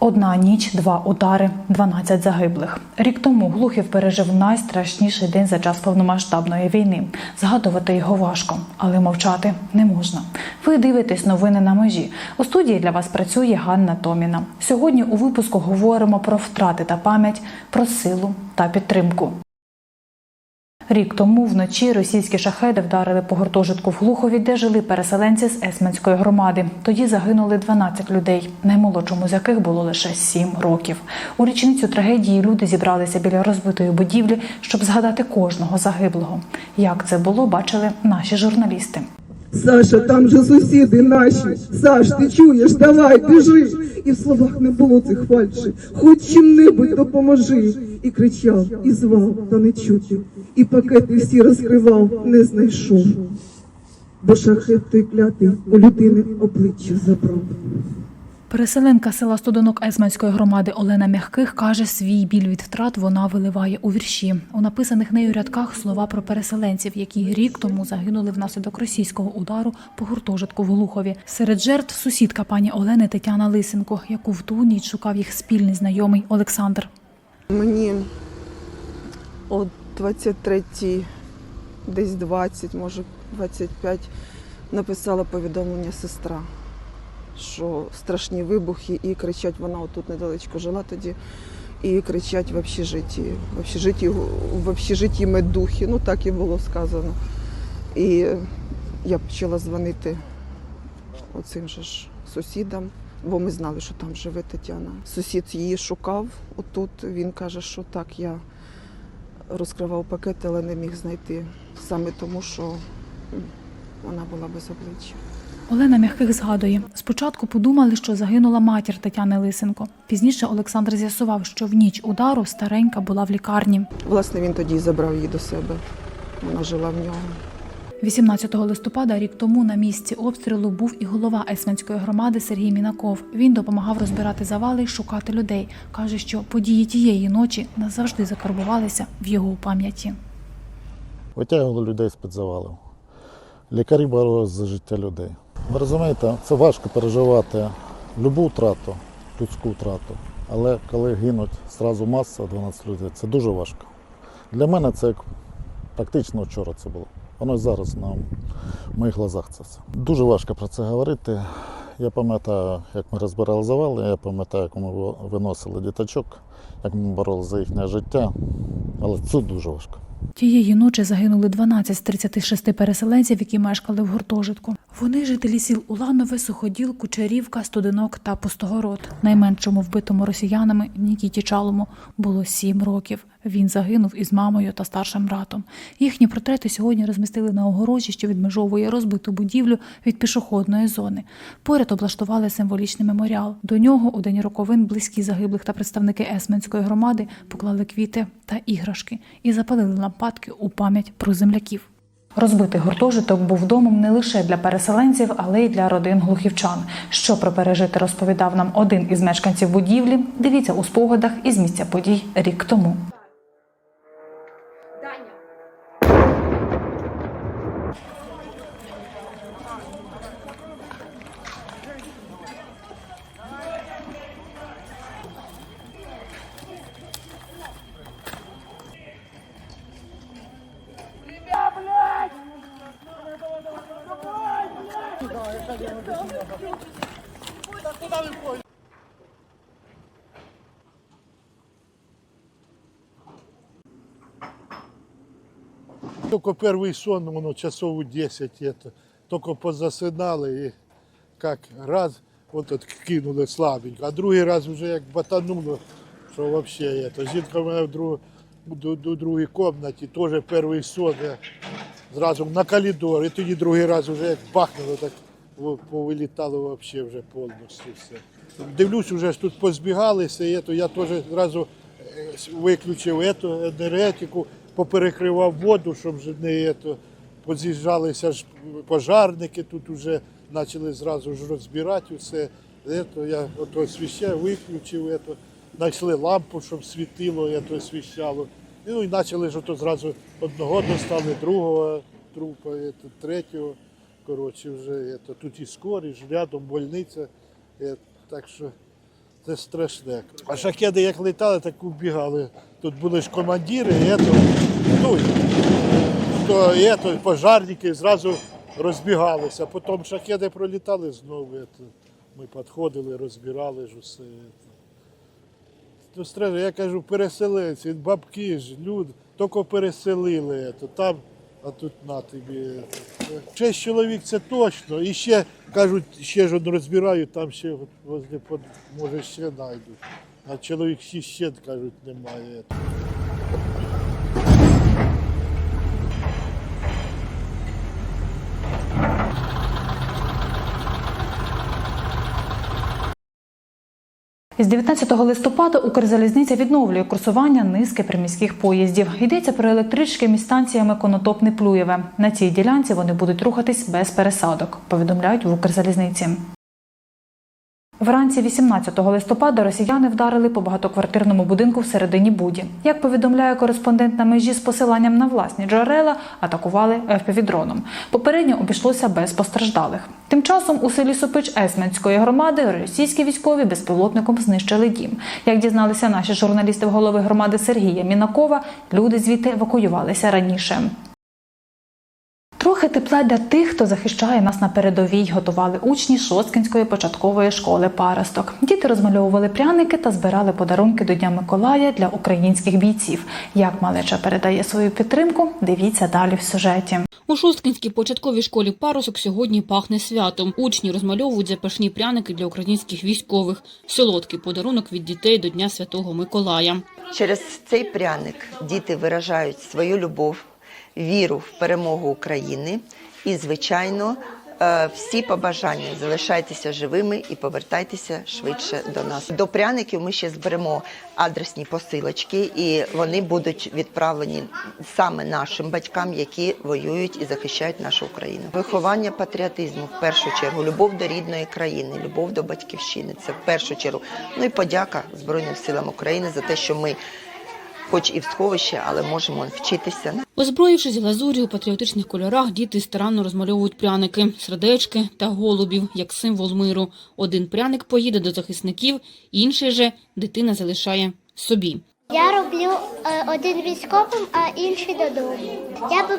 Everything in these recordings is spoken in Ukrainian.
Одна ніч, два удари, 12 загиблих. Рік тому Глухів пережив найстрашніший день за час повномасштабної війни. Згадувати його важко, але мовчати не можна. Ви дивитесь новини на межі. У студії для вас працює Ганна Томіна. Сьогодні у випуску говоримо про втрати та пам'ять, про силу та підтримку. Рік тому вночі російські шахеди вдарили по гуртожитку в Глухові, де жили переселенці з Есменської громади. Тоді загинули 12 людей, наймолодшому з яких було лише 7 років. У річницю трагедії люди зібралися біля розбитої будівлі, щоб згадати кожного загиблого. Як це було, бачили наші журналісти. Саша, там же сусіди наші. Саш, ти чуєш, давай, біжи. І в словах не було цих фальші. Хоч чим-небудь допоможи. І кричав, і звав, та не чути. І пакети всі розкривав, не знайшов. Бо шахет той клятий у людини обличчя забрав. Переселенка села Студенок Есменської громади Олена Мягких каже, свій біль від втрат вона виливає у вірші. У написаних нею рядках слова про переселенців, які рік тому загинули внаслідок російського удару по гуртожитку в Глухові. Серед жертв сусідка пані Олени Тетяна Лисенко, яку в ту ніч шукав їх спільний знайомий Олександр. Мені о 23, десь 20, може 25, написала повідомлення сестра, що страшні вибухи і кричать, вона отут недалечко жила тоді, і кричать в общежитті. В общежитті, в общежитті медухи, ну так і було сказано. І я почала дзвонити оцим же ж сусідам, бо ми знали, що там живе Тетяна. Сусід її шукав отут. Він каже, що так, я розкривав пакет, але не міг знайти. Саме тому, що вона була без обличчя. Олена Мягких згадує, спочатку подумали, що загинула матір Тетяни Лисенко. Пізніше Олександр з'ясував, що в ніч удару старенька була в лікарні. Власне, він тоді забрав її до себе. Вона жила в нього. 18 листопада рік тому на місці обстрілу був і голова Есменської громади Сергій Мінаков. Він допомагав розбирати завали й шукати людей. каже, що події тієї ночі назавжди закарбувалися в його пам'яті. витягували людей з-під завалів. Лікарі боролися за життя людей. Ви розумієте, це важко переживати любу втрату, людську втрату. Але коли гинуть зразу маса 12 людей, це дуже важко. Для мене це як практично вчора це було. Воно і зараз на моїх глазах це все. Дуже важко про це говорити. Я пам'ятаю, як ми розбирали завали, я пам'ятаю, як ми виносили діточок, як ми боролися за їхнє життя. Але це дуже важко. Тієї ночі загинули 12 з 36 переселенців, які мешкали в гуртожитку. Вони жителі сіл Уланове, Суходіл, Кучерівка, Студенок та Пустогород. Найменшому вбитому росіянами Нікіті Чалому було 7 років. Він загинув із мамою та старшим братом. Їхні портрети сьогодні розмістили на огорожі, що відмежовує розбиту будівлю від пішохідної зони. Поряд облаштували символічний меморіал. До нього у день роковин близькі загиблих та представники Есменської громади поклали квіти та іграшки і запалили лампадки у пам'ять про земляків. Розбитий гуртожиток був домом не лише для переселенців, але й для родин глухівчан. Що про пережити розповідав нам один із мешканців будівлі. Дивіться у спогадах із місця подій рік тому. Только первый сон, ну, часов 10 это. Только позасинали і як раз от от кинули слабенько, а другий раз вже як батануло, що взагалі это. Жінка в мене в друг, до, до другій кімнаті, теж перший сон. Я зразу на коридор, і тоді другий раз вже як бахнуло, так во- повилітало взагалі вже повністю все. Дивлюсь, вже ж тут позбігалися, і то я теж зразу е, виключив ету, енергетику, поперекривав воду, щоб не ето, поз'їжджалися ж пожарники, тут вже почали зразу ж розбирати все. Ето, я ото освіщав, виключив, ето, знайшли лампу, щоб світило, ето, освіщало. Ну і почали ж ото зразу одного достали, другого трупа, ето, третього. Коротше, вже ето, тут і скорість, рядом больниця. Е, так що Це страшне. А шахеди як літали, так убігали. Тут були ж командири, і ето, ну, то, і ето, пожарники зразу розбігалися. Потім шахеди пролітали знову. Ето, ми підходили, розбирали ж усе. Ну, страшно, я кажу, переселенці, бабки ж, люди, тільки переселили. Ето, там, а тут на тобі. ето. Шесть чоловік це точно. І ще кажуть, ще ж одну розбирають, там ще возле, може ще знайдуть. А чоловік ще кажуть, немає. З 19 листопада Укрзалізниця відновлює курсування низки приміських поїздів. Йдеться про електрички між станціями Конотопне Плюєве. На цій ділянці вони будуть рухатись без пересадок, повідомляють в Укрзалізниці. Вранці 18 листопада росіяни вдарили по багатоквартирному будинку в середині Буді. Як повідомляє кореспондент на межі з посиланням на власні джерела, атакували ФПВ-дроном. Попередньо обійшлося без постраждалих. Тим часом у селі Сопич Есменської громади російські військові безпілотником знищили дім. Як дізналися наші журналісти в голови громади Сергія Мінакова, люди звідти евакуювалися раніше. Трохи тепла для тих, хто захищає нас на передовій, готували учні Шосткінської початкової школи Паросток. Діти розмальовували пряники та збирали подарунки до Дня Миколая для українських бійців. Як малеча передає свою підтримку, дивіться далі в сюжеті. У Шосткинській початковій школі парусок сьогодні пахне святом. Учні розмальовують запашні пряники для українських військових. Солодкий подарунок від дітей до Дня Святого Миколая. Через цей пряник діти виражають свою любов, віру в перемогу України і, звичайно, е, всі побажання залишайтеся живими і повертайтеся швидше до нас. До пряників ми ще зберемо адресні посилочки, і вони будуть відправлені саме нашим батькам, які воюють і захищають нашу Україну. Виховання патріотизму в першу чергу, любов до рідної країни, любов до батьківщини. Це в першу чергу. Ну і подяка Збройним силам України за те, що ми. Хоч і в сховищі, але можемо вчитися. Озброївшись глазур'ю у патріотичних кольорах, діти старанно розмальовують пряники, сердечки та голубів, як символ миру. Один пряник поїде до захисників, інший же дитина залишає собі. Я роблю е, один військовим, а інший додому. Я би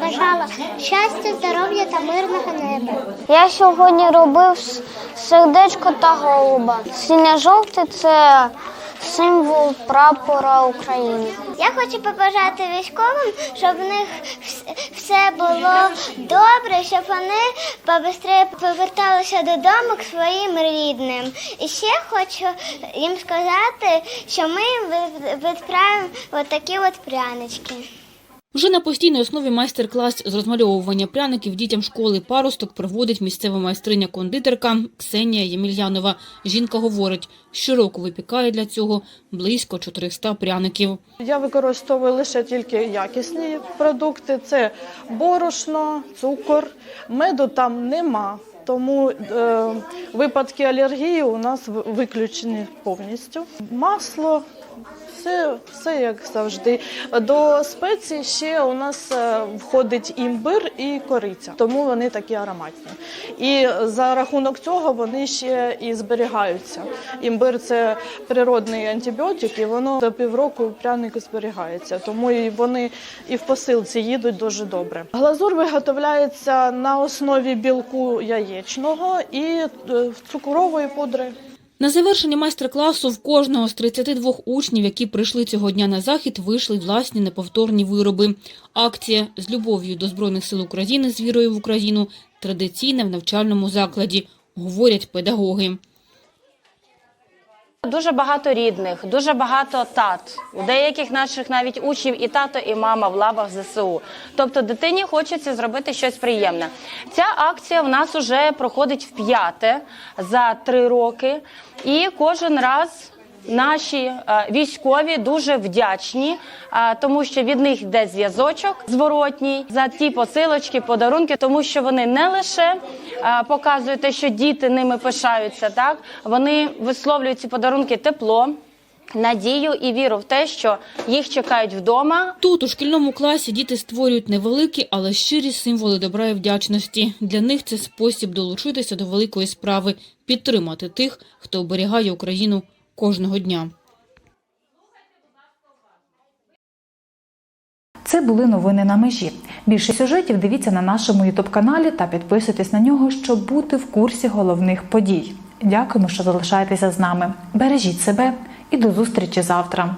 бажала щастя, здоров'я та мирного неба. Я сьогодні робив сердечко та голуба. Синьо-жовтий це символ прапора України. Я хочу побажати військовим, щоб в них все було добре, щоб вони побистрее поверталися додому к своїм рідним. І ще хочу їм сказати, що ми відправимо отакі такі от прянички. Вже на постійній основі майстер-клас з розмальовування пряників дітям школи паросток проводить місцева майстриня-кондитерка Ксенія Ємельянова. Жінка говорить, щороку випікає для цього близько 400 пряників. Я використовую лише тільки якісні продукти: це борошно, цукор, меду там нема. Тому е, випадки алергії у нас виключені повністю. Масло, все, все як завжди. До спецій ще у нас е, входить імбир і кориця, тому вони такі ароматні. І за рахунок цього вони ще і зберігаються. Імбир це природний антибіотик, і воно до півроку пряник зберігається. Тому і вони і в посилці їдуть дуже добре. Глазур виготовляється на основі білку яєчного і е, цукрової пудри. На завершення майстер-класу в кожного з 32 учнів, які прийшли цього дня на захід, вийшли власні неповторні вироби. Акція з любов'ю до Збройних сил України з вірою в Україну традиційна в навчальному закладі, говорять педагоги. Дуже багато рідних, дуже багато тат. У деяких наших навіть учнів і тато, і мама в лавах ЗСУ. Тобто дитині хочеться зробити щось приємне. Ця акція в нас вже проходить в п'яте за три роки, і кожен раз. Наші е, військові дуже вдячні, е, тому що від них йде зв'язочок зворотній за ті посилочки, подарунки, тому що вони не лише е, показують те, що діти ними пишаються, так вони висловлюють ці подарунки тепло, надію і віру в те, що їх чекають вдома, Тут у шкільному класі діти створюють невеликі, але щирі символи добра і вдячності. Для них це спосіб долучитися до великої справи, підтримати тих, хто оберігає Україну кожного дня. Це були новини на межі. Більше сюжетів дивіться на нашому ютуб каналі та підписуйтесь на нього, щоб бути в курсі головних подій. Дякуємо, що залишаєтеся з нами. Бережіть себе і до зустрічі завтра.